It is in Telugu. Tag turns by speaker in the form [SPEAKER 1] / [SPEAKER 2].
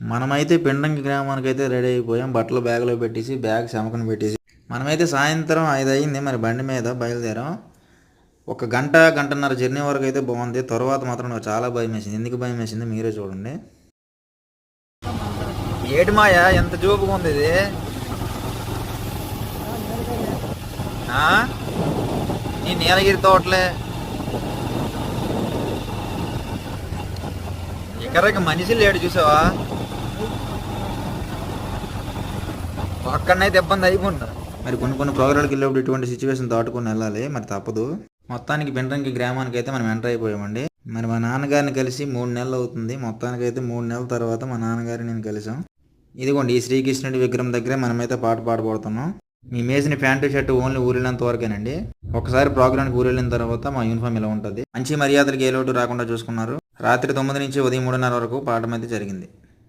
[SPEAKER 1] మనమైతే పిండంగి గ్రామానికి అయితే రెడీ అయిపోయాం. బట్టలు బ్యాగ్లో పెట్టేసి బ్యాగ్ శమకన పెట్టేసి. మనమైతే సాయంత్రం ఐదు అయింది మరి బండి మీద బయలుదేరాం. ఒక గంట గంటన్నర జర్నీ వరకు అయితే బాగుంది. తర్వాత మాత్రం నాకు చాలా భయం వేసింది. ఎందుకు భయం వేసింది మీరే చూడండి. ఏటి మాయ? ఎంత జోపుగా ఉంది ఇది? నీ నీలగిరి తోటలే. ఇక్కడికి మనిషి లేడు చూసావా? అక్కడనైతే ఇబ్బంది అయిపోతుంది. మరి కొన్ని కొన్ని ప్రోగ్రాలకు వెళ్ళేప్పుడు ఇటువంటి సిచ్యువేషన్ దాటుకొని వెళ్ళాలి మరి తప్పదు. మొత్తానికి పిండ్రంకి గ్రామానికి అయితే మనం ఎంటర్ అయిపోయామండి. మరి మా నాన్నగారిని కలిసి మూడు నెలలు అవుతుంది. మొత్తానికి అయితే మూడు నెలల తర్వాత మా నాన్నగారిని నేను కలిసాం. ఇదిగోండి ఈ శ్రీకృష్ణుడి విగ్రహం దగ్గరే మనమైతే పాట పాడబడుతున్నాం మీ మేసిన ప్యాంటు షర్ట్ ఓన్లీ ఊరినంత వరకేనండి. ఒకసారి ప్రోగ్రామ్కి ఊరెళ్ళిన వెళ్ళిన తర్వాత మా యూనిఫామ్ ఇలా ఉంటుంది. మంచి మర్యాదలకు ఏ లోటు రాకుండా చూసుకున్నారు. రాత్రి తొమ్మిది నుంచి ఉదయం మూడున్నర వరకు పాడడం అయితే జరిగింది.